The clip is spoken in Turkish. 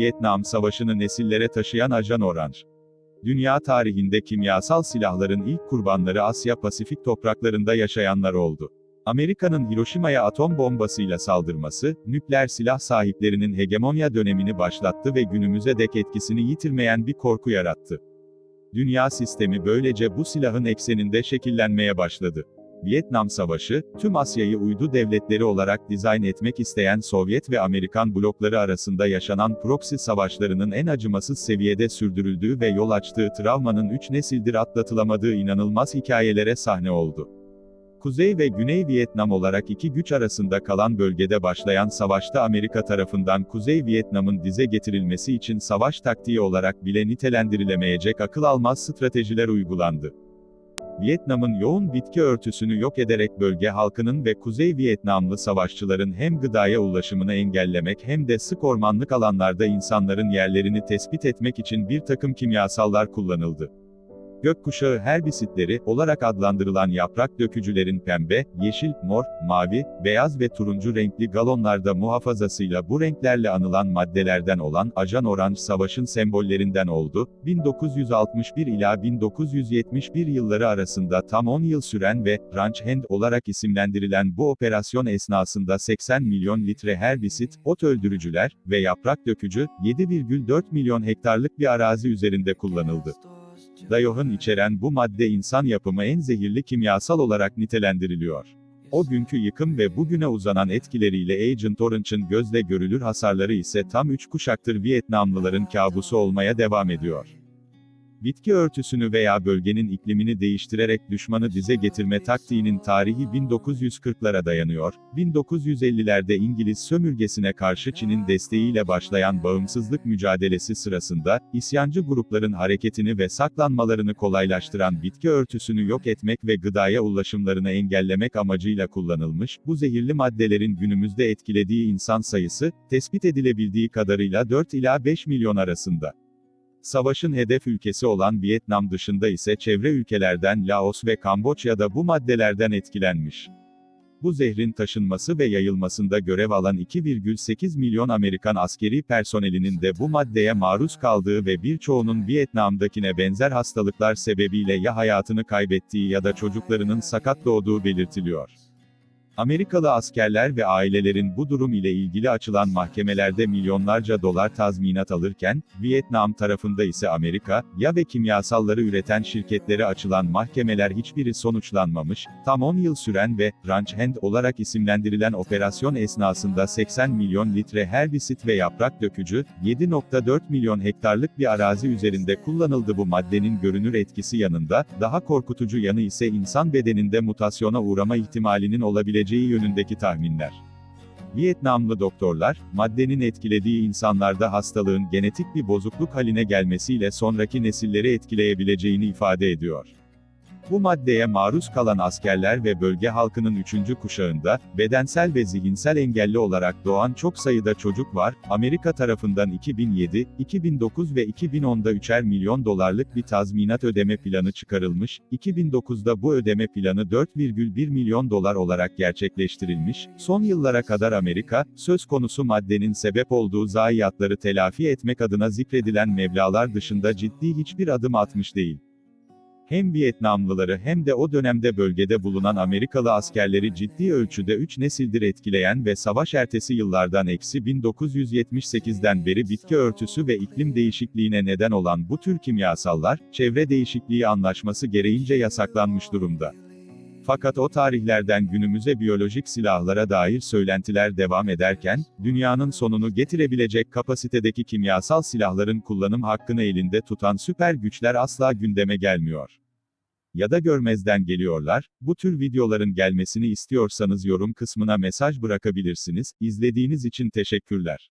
Vietnam Savaşı'nı nesillere taşıyan Ajan Orange. Dünya tarihinde kimyasal silahların ilk kurbanları Asya Pasifik topraklarında yaşayanlar oldu. Amerika'nın Hiroşima'ya atom bombasıyla saldırması, nükleer silah sahiplerinin hegemonya dönemini başlattı ve günümüze dek etkisini yitirmeyen bir korku yarattı. Dünya sistemi böylece bu silahın ekseninde şekillenmeye başladı. Vietnam Savaşı, tüm Asya'yı uydu devletleri olarak dizayn etmek isteyen Sovyet ve Amerikan blokları arasında yaşanan proxy savaşlarının en acımasız seviyede sürdürüldüğü ve yol açtığı travmanın 3 nesildir atlatılamadığı inanılmaz hikayelere sahne oldu. Kuzey ve Güney Vietnam olarak iki güç arasında kalan bölgede başlayan savaşta Amerika tarafından Kuzey Vietnam'ın dize getirilmesi için savaş taktiği olarak bile nitelendirilemeyecek akıl almaz stratejiler uygulandı. Vietnam'ın yoğun bitki örtüsünü yok ederek bölge halkının ve Kuzey Vietnamlı savaşçıların hem gıdaya ulaşımını engellemek hem de sık ormanlık alanlarda insanların yerlerini tespit etmek için bir takım kimyasallar kullanıldı. Gökkuşağı herbisitleri olarak adlandırılan yaprak dökücülerin pembe, yeşil, mor, mavi, beyaz ve turuncu renkli galonlarda muhafazasıyla bu renklerle anılan maddelerden olan Ajan Orange savaşın sembollerinden oldu. 1961 ila 1971 yılları arasında tam 10 yıl süren ve Ranch Hand olarak isimlendirilen bu operasyon esnasında 80 milyon litre herbisit, ot öldürücüler ve yaprak dökücü 7,4 milyon hektarlık bir arazi üzerinde kullanıldı. Dayoh'un içeren bu madde insan yapımı en zehirli kimyasal olarak nitelendiriliyor. O günkü yıkım ve bugüne uzanan etkileriyle Agent Orange'ın gözle görülür hasarları ise tam 3 kuşaktır Vietnamlıların kabusu olmaya devam ediyor. Bitki örtüsünü veya bölgenin iklimini değiştirerek düşmanı dize getirme taktiğinin tarihi 1940'lara dayanıyor. 1950'lerde İngiliz sömürgesine karşı Çin'in desteğiyle başlayan bağımsızlık mücadelesi sırasında, isyancı grupların hareketini ve saklanmalarını kolaylaştıran bitki örtüsünü yok etmek ve gıdaya ulaşımlarını engellemek amacıyla kullanılmış, bu zehirli maddelerin günümüzde etkilediği insan sayısı, tespit edilebildiği kadarıyla 4 ila 5 milyon arasında. Savaşın hedef ülkesi olan Vietnam dışında ise çevre ülkelerden Laos ve Kamboçya da bu maddelerden etkilenmiş. Bu zehrin taşınması ve yayılmasında görev alan 2,8 milyon Amerikan askeri personelinin de bu maddeye maruz kaldığı ve birçoğunun Vietnam'dakine benzer hastalıklar sebebiyle ya hayatını kaybettiği ya da çocuklarının sakat doğduğu belirtiliyor. Amerikalı askerler ve ailelerin bu durum ile ilgili açılan mahkemelerde milyonlarca dolar tazminat alırken, Vietnam tarafında ise Amerika, ya ve kimyasalları üreten şirketlere açılan mahkemeler hiçbiri sonuçlanmamış, tam 10 yıl süren ve Ranch Hand olarak isimlendirilen operasyon esnasında 80 milyon litre herbisit ve yaprak dökücü, 7.4 milyon hektarlık bir arazi üzerinde kullanıldı. Bu maddenin görünür etkisi yanında, daha korkutucu yanı ise insan bedeninde mutasyona uğrama ihtimalinin olabileceği yönündeki tahminler. Vietnamlı doktorlar, maddenin etkilediği insanlarda hastalığın genetik bir bozukluk haline gelmesiyle sonraki nesilleri etkileyebileceğini ifade ediyor. Bu maddeye maruz kalan askerler ve bölge halkının üçüncü kuşağında, bedensel ve zihinsel engelli olarak doğan çok sayıda çocuk var, Amerika tarafından 2007, 2009 ve 2010'da 3'er milyon dolarlık bir tazminat ödeme planı çıkarılmış, 2009'da bu ödeme planı 4,1 milyon dolar olarak gerçekleştirilmiş, son yıllara kadar Amerika, söz konusu maddenin sebep olduğu zayiatları telafi etmek adına zikredilen meblalar dışında ciddi hiçbir adım atmış değil. Hem Vietnamlıları hem de o dönemde bölgede bulunan Amerikalı askerleri ciddi ölçüde 3 nesildir etkileyen ve savaş ertesi yıllardan eksi 1978'den beri bitki örtüsü ve iklim değişikliğine neden olan bu tür kimyasallar, çevre değişikliği anlaşması gereğince yasaklanmış durumda. Fakat o tarihlerden günümüze biyolojik silahlara dair söylentiler devam ederken, dünyanın sonunu getirebilecek kapasitedeki kimyasal silahların kullanım hakkını elinde tutan süper güçler asla gündeme gelmiyor. Ya da görmezden geliyorlar, bu tür videoların gelmesini istiyorsanız yorum kısmına mesaj bırakabilirsiniz, İzlediğiniz için teşekkürler.